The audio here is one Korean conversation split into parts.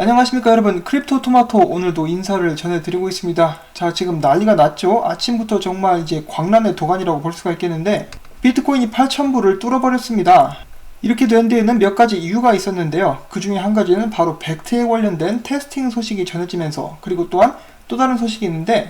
안녕하십니까 여러분. 크립토 토마토 오늘도 인사를 전해드리고 있습니다. 자 지금 난리가 났죠? 아침부터 정말 이제 광란의 도가니라고 볼 수가 있겠는데 비트코인이 8,000불을 뚫어버렸습니다. 이렇게 된 데에는 몇 가지 이유가 있었는데요. 그 중에 한 가지는 바로 벡트에 관련된 테스팅 소식이 전해지면서 그리고 또한 또 다른 소식이 있는데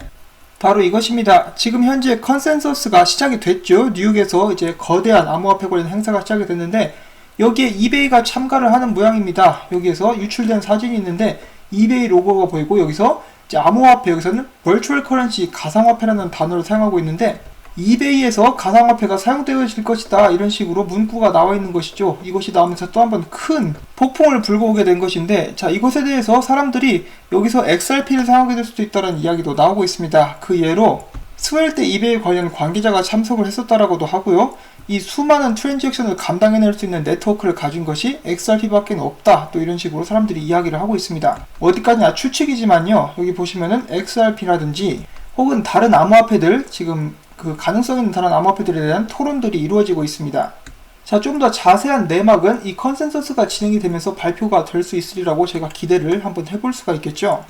바로 이것입니다. 지금 현재 컨센서스가 시작이 됐죠. 뉴욕에서 이제 거대한 암호화폐 관련 행사가 시작이 됐는데 여기에 이베이가 참가를 하는 모양입니다. 여기에서 유출된 사진이 있는데 이베이 로고가 보이고 여기서 암호화폐 여기서는 벌추얼 커런시 가상화폐라는 단어를 사용하고 있는데 이베이에서 가상화폐가 사용되어질 것이다 이런 식으로 문구가 나와 있는 것이죠. 이것이 나오면서 또 한 번 큰 폭풍을 불고 오게 된 것인데 자 이것에 대해서 사람들이 여기서 XRP를 사용하게 될 수도 있다는 이야기도 나오고 있습니다. 그 예로 스웰 때 이베이 관련 관계자가 참석을 했었다라고도 하고요. 이 수많은 트랜잭션을 감당해낼 수 있는 네트워크를 가진 것이 XRP밖에 없다. 또 이런 식으로 사람들이 이야기를 하고 있습니다. 어디까지나 추측이지만요. 여기 보시면은 XRP라든지 혹은 다른 암호화폐들 지금 그 가능성 있는 다른 암호화폐들에 대한 토론들이 이루어지고 있습니다. 자, 좀 더 자세한 내막은 이 컨센서스가 진행이 되면서 발표가 될 수 있으리라고 제가 기대를 한번 해볼 수가 있겠죠.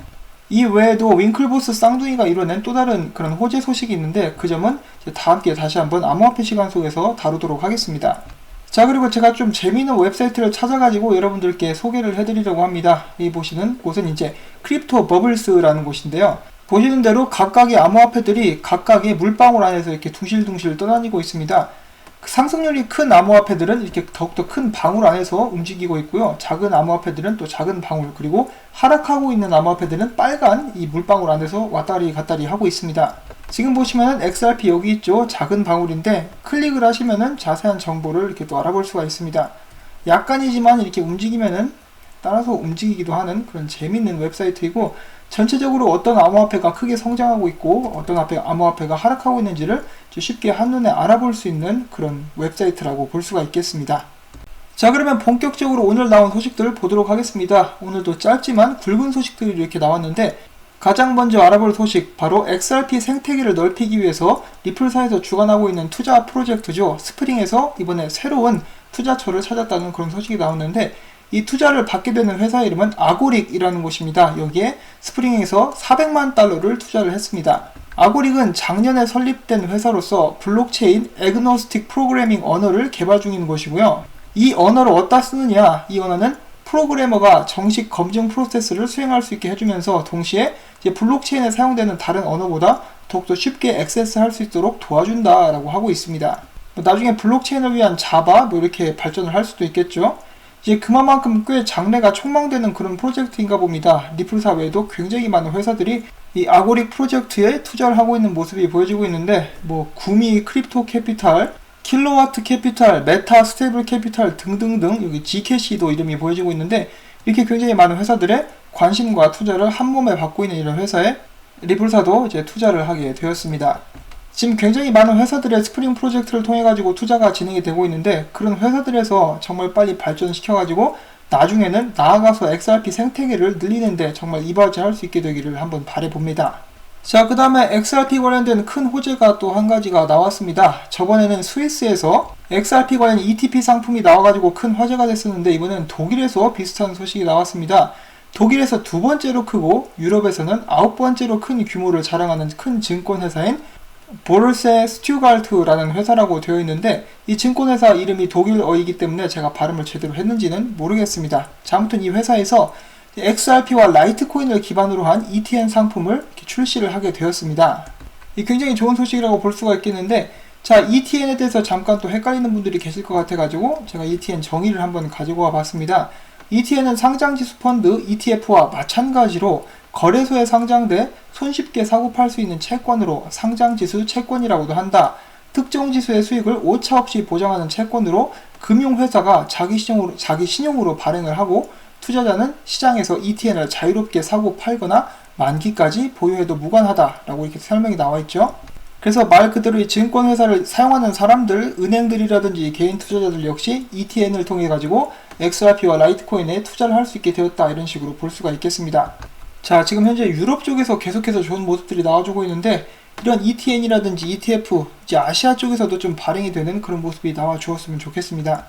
이 외에도 윙클보스 쌍둥이가 이뤄낸 또 다른 그런 호재 소식이 있는데 그 점은 다 함께 다시 한번 암호화폐 시간 속에서 다루도록 하겠습니다. 자 그리고 제가 좀 재미있는 웹사이트를 찾아가지고 여러분들께 소개를 해드리려고 합니다. 이 보시는 곳은 이제 크립토 버블스라는 곳인데요. 보시는 대로 각각의 암호화폐들이 각각의 물방울 안에서 이렇게 둥실둥실 떠다니고 있습니다. 상승률이 큰 암호화폐들은 이렇게 더욱더 큰 방울 안에서 움직이고 있고요. 작은 암호화폐들은 또 작은 방울 그리고 하락하고 있는 암호화폐들은 빨간 이 물방울 안에서 왔다리 갔다리 하고 있습니다. 지금 보시면은 XRP 여기 있죠. 작은 방울인데 클릭을 하시면은 자세한 정보를 이렇게 또 알아볼 수가 있습니다. 약간이지만 이렇게 움직이면은 따라서 움직이기도 하는 그런 재밌는 웹사이트이고 전체적으로 어떤 암호화폐가 크게 성장하고 있고 어떤 암호화폐가 하락하고 있는지를 쉽게 한눈에 알아볼 수 있는 그런 웹사이트라고 볼 수가 있겠습니다. 자 그러면 본격적으로 오늘 나온 소식들을 보도록 하겠습니다. 오늘도 짧지만 굵은 소식들이 이렇게 나왔는데 가장 먼저 알아볼 소식 바로 XRP 생태계를 넓히기 위해서 리플사에서 주관하고 있는 투자 프로젝트죠. 스프링에서 이번에 새로운 투자처를 찾았다는 그런 소식이 나왔는데 이 투자를 받게 되는 회사 이름은 아고릭이라는 곳입니다. 여기에 스프링에서 400만 달러를 투자를 했습니다. 아고릭은 작년에 설립된 회사로서 블록체인 에그노스틱 프로그래밍 언어를 개발 중인 것이고요. 이 언어를 어디다 쓰느냐? 이 언어는 프로그래머가 정식 검증 프로세스를 수행할 수 있게 해주면서 동시에 블록체인에 사용되는 다른 언어보다 더욱더 쉽게 액세스할 수 있도록 도와준다라고 하고 있습니다. 뭐 나중에 블록체인을 위한 자바 뭐 이렇게 발전을 할 수도 있겠죠. 이제 그만큼 꽤 장래가 촉망되는 그런 프로젝트인가 봅니다. 리플사 외에도 굉장히 많은 회사들이 이 아고릭 프로젝트에 투자를 하고 있는 모습이 보여지고 있는데 뭐 구미 크립토 캐피탈, 킬로와트 캐피탈, 메타 스테이블 캐피탈 등등등 여기 G캐시도 이름이 보여지고 있는데 이렇게 굉장히 많은 회사들의 관심과 투자를 한 몸에 받고 있는 이런 회사에 리플사도 이제 투자를 하게 되었습니다. 지금 굉장히 많은 회사들의 스프링 프로젝트를 통해 가지고 투자가 진행이 되고 있는데 그런 회사들에서 정말 빨리 발전시켜 가지고 나중에는 나아가서 XRP 생태계를 늘리는데 정말 이바지할 수 있게 되기를 한번 바래봅니다. 자, 그 다음에 XRP 관련된 큰 호재가 또 한 가지가 나왔습니다. 저번에는 스위스에서 XRP 관련 ETP 상품이 나와가지고 큰 화제가 됐었는데 이번엔 독일에서 비슷한 소식이 나왔습니다. 독일에서 두 번째로 크고 유럽에서는 아홉 번째로 큰 규모를 자랑하는 큰 증권회사인 보르세 스튜갈트라는 회사라고 되어 있는데 이 증권회사 이름이 독일어이기 때문에 제가 발음을 제대로 했는지는 모르겠습니다. 자, 아무튼 이 회사에서 XRP와 라이트코인을 기반으로 한 ETN 상품을 출시를 하게 되었습니다. 이 굉장히 좋은 소식이라고 볼 수가 있겠는데 자, ETN에 대해서 잠깐 또 헷갈리는 분들이 계실 것 같아가지고 제가 ETN 정의를 한번 가지고 와 봤습니다. ETN은 상장지수 펀드 ETF와 마찬가지로 거래소에 상장돼 손쉽게 사고 팔 수 있는 채권으로 상장지수 채권이라고도 한다. 특정 지수의 수익을 오차 없이 보장하는 채권으로 금융회사가 자기 신용으로, 자기 신용으로 발행을 하고 투자자는 시장에서 ETN을 자유롭게 사고 팔거나 만기까지 보유해도 무관하다라고 이렇게 설명이 나와 있죠. 그래서 말 그대로 이 증권회사를 사용하는 사람들, 은행들이라든지 개인 투자자들 역시 ETN을 통해 가지고 XRP와 라이트코인에 투자를 할 수 있게 되었다 이런 식으로 볼 수가 있겠습니다. 자, 지금 현재 유럽 쪽에서 계속해서 좋은 모습들이 나와주고 있는데 이런 ETN이라든지 ETF, 이제 아시아 쪽에서도 좀 발행이 되는 그런 모습이 나와 주었으면 좋겠습니다.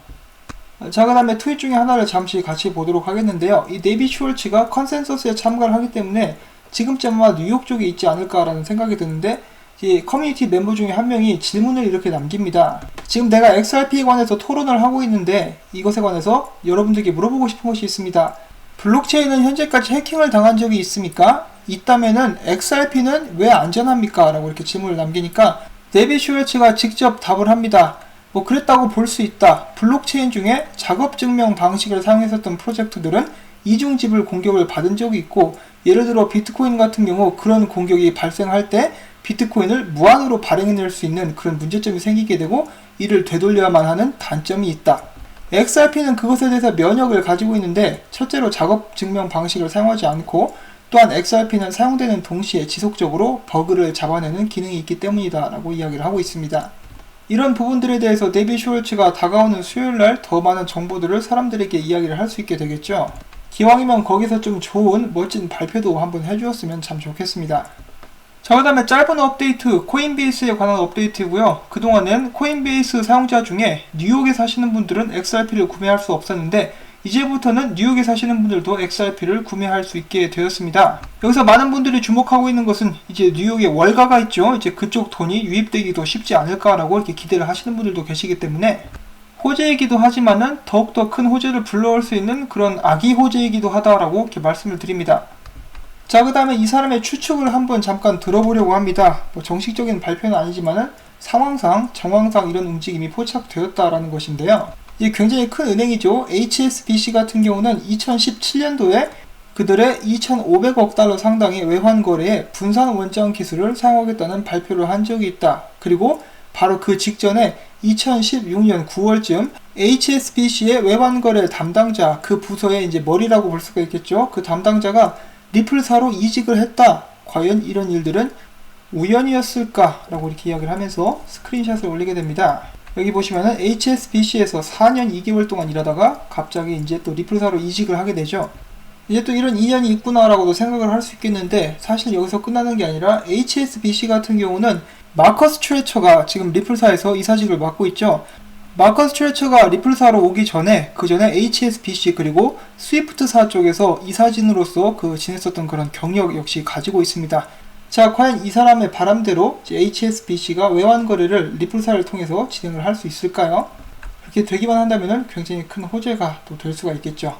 자, 그 다음에 트윗 중에 하나를 잠시 같이 보도록 하겠는데요. 이 네비 슈얼츠가 컨센서스에 참가를 하기 때문에 지금쯤 아마 뉴욕 쪽에 있지 않을까라는 생각이 드는데 이 커뮤니티 멤버 중에 한 명이 질문을 이렇게 남깁니다. 지금 내가 XRP에 관해서 토론을 하고 있는데 이것에 관해서 여러분들께 물어보고 싶은 것이 있습니다. 블록체인은 현재까지 해킹을 당한 적이 있습니까? 있다면은 XRP는 왜 안전합니까? 라고 이렇게 질문을 남기니까 데비 슈얼츠가 직접 답을 합니다. 뭐 그랬다고 볼 수 있다. 블록체인 중에 작업 증명 방식을 사용했었던 프로젝트들은 이중집을 공격을 받은 적이 있고 예를 들어 비트코인 같은 경우 그런 공격이 발생할 때 비트코인을 무한으로 발행해낼 수 있는 그런 문제점이 생기게 되고 이를 되돌려야만 하는 단점이 있다. XRP는 그것에 대해서 면역을 가지고 있는데 첫째로 작업 증명 방식을 사용하지 않고 또한 XRP는 사용되는 동시에 지속적으로 버그를 잡아내는 기능이 있기 때문이다 라고 이야기를 하고 있습니다. 이런 부분들에 대해서 데비 슈얼츠가 다가오는 수요일날 더 많은 정보들을 사람들에게 이야기를 할 수 있게 되겠죠. 기왕이면 거기서 좀 좋은 멋진 발표도 한번 해주었으면 참 좋겠습니다. 자, 그 다음에 짧은 업데이트, 코인베이스에 관한 업데이트고요. 그동안은 코인베이스 사용자 중에 뉴욕에 사시는 분들은 XRP를 구매할 수 없었는데 이제부터는 뉴욕에 사시는 분들도 XRP를 구매할 수 있게 되었습니다. 여기서 많은 분들이 주목하고 있는 것은 이제 뉴욕에 월가가 있죠. 이제 그쪽 돈이 유입되기도 쉽지 않을까라고 이렇게 기대를 하시는 분들도 계시기 때문에 호재이기도 하지만은 더욱더 큰 호재를 불러올 수 있는 그런 아기 호재이기도 하다라고 이렇게 말씀을 드립니다. 자, 그 다음에 이 사람의 추측을 한번 잠깐 들어보려고 합니다. 뭐 정식적인 발표는 아니지만은 상황상, 정황상 이런 움직임이 포착되었다라는 것인데요. 이게 굉장히 큰 은행이죠. HSBC 같은 경우는 2017년도에 그들의 2,500억 달러 상당의 외환 거래에 분산 원장 기술을 사용하겠다는 발표를 한 적이 있다. 그리고 바로 그 직전에 2016년 9월쯤 HSBC의 외환 거래 담당자 그 부서의 이제 머리라고 볼 수가 있겠죠. 그 담당자가 리플사로 이직을 했다. 과연 이런 일들은 우연이었을까 라고 이렇게 이야기를 하면서 스크린샷을 올리게 됩니다. 여기 보시면은 HSBC에서 4년 2개월 동안 일하다가 갑자기 이제 또 리플사로 이직을 하게 되죠. 이제 또 이런 인연이 있구나라고도 생각을 할 수 있겠는데 사실 여기서 끝나는 게 아니라 HSBC 같은 경우는 마커스 트레처가 지금 리플사에서 이사직을 맡고 있죠. 마커스 트레처가 리플사로 오기 전에 그 전에 HSBC 그리고 스위프트사 쪽에서 이사진으로서 그 지냈었던 그런 경력 역시 가지고 있습니다. 자, 과연 이 사람의 바람대로 HSBC가 외환 거래를 리플사를 통해서 진행을 할 수 있을까요? 그렇게 되기만 한다면 굉장히 큰 호재가 또 될 수가 있겠죠.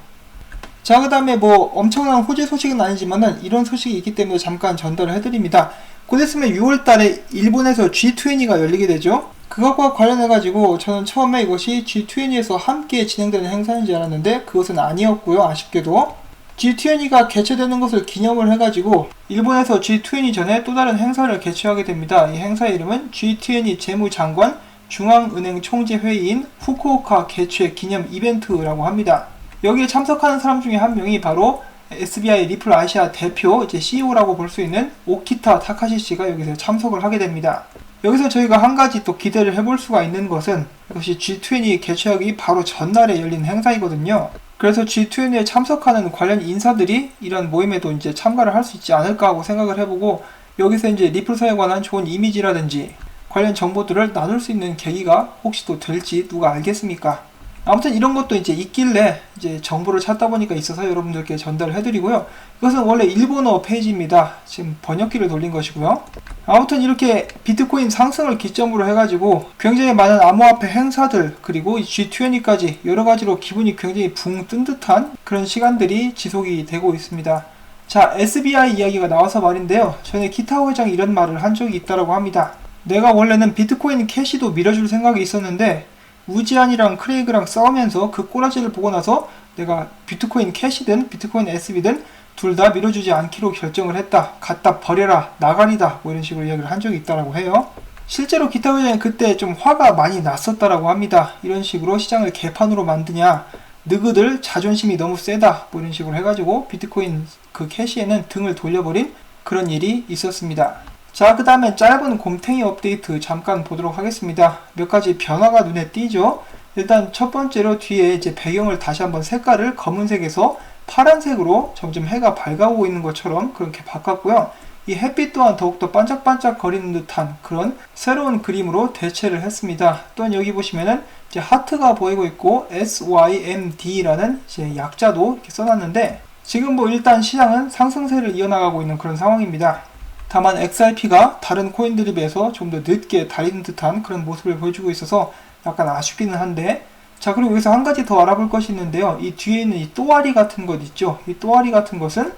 자, 그 다음에 뭐 엄청난 호재 소식은 아니지만은 이런 소식이 있기 때문에 잠깐 전달을 해드립니다. 곧 있으면 6월 달에 일본에서 G20가 열리게 되죠. 그것과 관련해가지고 저는 처음에 이것이 G20에서 함께 진행되는 행사인 줄 알았는데 그것은 아니었고요. 아쉽게도. G20가 개최되는 것을 기념을 해가지고 일본에서 G20 전에 또 다른 행사를 개최하게 됩니다. 이 행사의 이름은 G20 재무장관 중앙은행 총재 회의인 후쿠오카 개최 기념 이벤트라고 합니다. 여기에 참석하는 사람 중에 한 명이 바로 SBI 리플 아시아 대표 이제 CEO라고 볼 수 있는 오키타 타카시 씨가 여기서 참석을 하게 됩니다. 여기서 저희가 한 가지 또 기대를 해볼 수가 있는 것은 이것이 G20 개최하기 바로 전날에 열린 행사이거든요. 그래서 G20에 참석하는 관련 인사들이 이런 모임에도 이제 참가를 할 수 있지 않을까 하고 생각을 해보고 여기서 이제 리플사에 관한 좋은 이미지라든지 관련 정보들을 나눌 수 있는 계기가 혹시 또 될지 누가 알겠습니까? 아무튼 이런 것도 이제 있길래 이제 정보를 찾다 보니까 있어서 여러분들께 전달을 해드리고요. 이것은 원래 일본어 페이지입니다. 지금 번역기를 돌린 것이고요. 아무튼 이렇게 비트코인 상승을 기점으로 해가지고 굉장히 많은 암호화폐 행사들 그리고 G20까지 여러 가지로 기분이 굉장히 붕 뜬 듯한 그런 시간들이 지속이 되고 있습니다. 자, SBI 이야기가 나와서 말인데요. 전에 기타오 회장이 이런 말을 한 적이 있다고 합니다. 내가 원래는 비트코인 캐시도 밀어줄 생각이 있었는데 우지안이랑 크레이그랑 싸우면서 그 꼬라지를 보고 나서 내가 비트코인 캐시든 비트코인 SB든 둘 다 밀어주지 않기로 결정을 했다. 갖다 버려라. 나가리다. 뭐 이런 식으로 이야기를 한 적이 있다라고 해요. 실제로 기타 회장이 그때 좀 화가 많이 났었다라고 합니다. 이런 식으로 시장을 개판으로 만드냐. 느그들 자존심이 너무 세다. 뭐 이런 식으로 해가지고 비트코인 그 캐시에는 등을 돌려버린 그런 일이 있었습니다. 자, 그 다음에 짧은 곰탱이 업데이트 잠깐 보도록 하겠습니다. 몇 가지 변화가 눈에 띄죠? 일단 첫 번째로 뒤에 이제 배경을 다시 한번 색깔을 검은색에서 파란색으로 점점 해가 밝아오고 있는 것처럼 그렇게 바꿨고요. 이 햇빛 또한 더욱더 반짝반짝 거리는 듯한 그런 새로운 그림으로 대체를 했습니다. 또한 여기 보시면은 이제 하트가 보이고 있고 SYMD라는 이제 약자도 이렇게 써놨는데 지금 뭐 일단 시장은 상승세를 이어나가고 있는 그런 상황입니다. 다만 XRP가 다른 코인들에 비해서 좀 더 늦게 달리는 듯한 그런 모습을 보여주고 있어서 약간 아쉽기는 한데 자 그리고 여기서 한 가지 더 알아볼 것이 있는데요. 이 뒤에 있는 이 또아리 같은 것 있죠. 이 또아리 같은 것은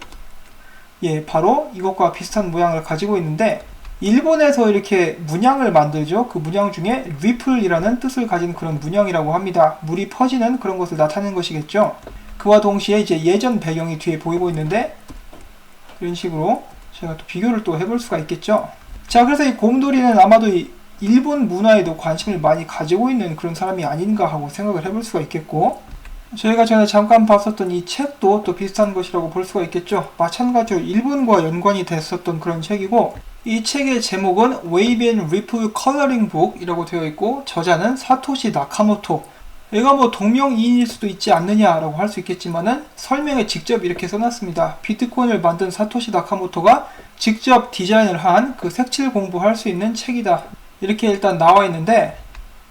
예 바로 이것과 비슷한 모양을 가지고 있는데 일본에서 이렇게 문양을 만들죠. 그 문양 중에 리플이라는 뜻을 가진 그런 문양이라고 합니다. 물이 퍼지는 그런 것을 나타내는 것이겠죠. 그와 동시에 이제 예전 배경이 뒤에 보이고 있는데 이런 식으로 제가 또 비교를 또 해볼 수가 있겠죠. 자, 그래서 이 곰돌이는 아마도 이 일본 문화에도 관심을 많이 가지고 있는 그런 사람이 아닌가 하고 생각을 해볼 수가 있겠고, 저희가 전에 잠깐 봤었던 이 책도 또 비슷한 것이라고 볼 수가 있겠죠. 마찬가지로 일본과 연관이 됐었던 그런 책이고, 이 책의 제목은 Wave and Ripple Coloring Book이라고 되어 있고, 저자는 사토시 나카모토. 얘가 뭐 동명이인일 수도 있지 않느냐라고 할 수 있겠지만은 설명에 직접 이렇게 써놨습니다. 비트코인을 만든 사토시 나카모토가 직접 디자인을 한 그 색칠 공부할 수 있는 책이다. 이렇게 일단 나와 있는데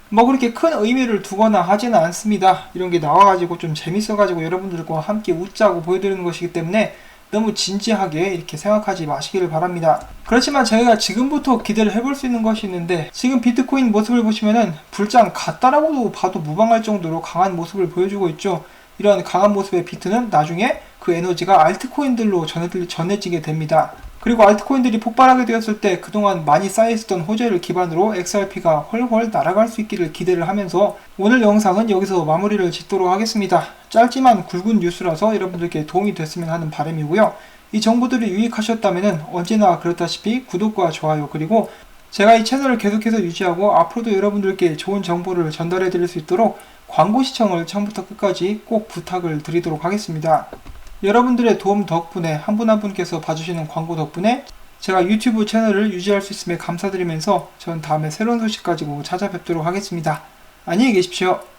뭐 그렇게 큰 의미를 두거나 하지는 않습니다. 이런 게 나와가지고 좀 재밌어가지고 여러분들과 함께 웃자고 보여드리는 것이기 때문에 너무 진지하게 이렇게 생각하지 마시기를 바랍니다. 그렇지만 저희가 지금부터 기대를 해볼 수 있는 것이 있는데 지금 비트코인 모습을 보시면은 불장 같다라고도 봐도 무방할 정도로 강한 모습을 보여주고 있죠. 이런 강한 모습의 비트는 나중에 그 에너지가 알트코인들로 전해, 전해지게 됩니다. 그리고 알트코인들이 폭발하게 되었을 때 그동안 많이 쌓여있었던 호재를 기반으로 XRP가 훨훨 날아갈 수 있기를 기대를 하면서 오늘 영상은 여기서 마무리를 짓도록 하겠습니다. 짧지만 굵은 뉴스라서 여러분들께 도움이 됐으면 하는 바람이고요. 이 정보들이 유익하셨다면 언제나 그렇다시피 구독과 좋아요 그리고 제가 이 채널을 계속해서 유지하고 앞으로도 여러분들께 좋은 정보를 전달해 드릴 수 있도록 광고 시청을 처음부터 끝까지 꼭 부탁을 드리도록 하겠습니다. 여러분들의 도움 덕분에 한 분 한 분께서 봐주시는 광고 덕분에 제가 유튜브 채널을 유지할 수 있음에 감사드리면서 전 다음에 새로운 소식 가지고 찾아뵙도록 하겠습니다. 안녕히 계십시오.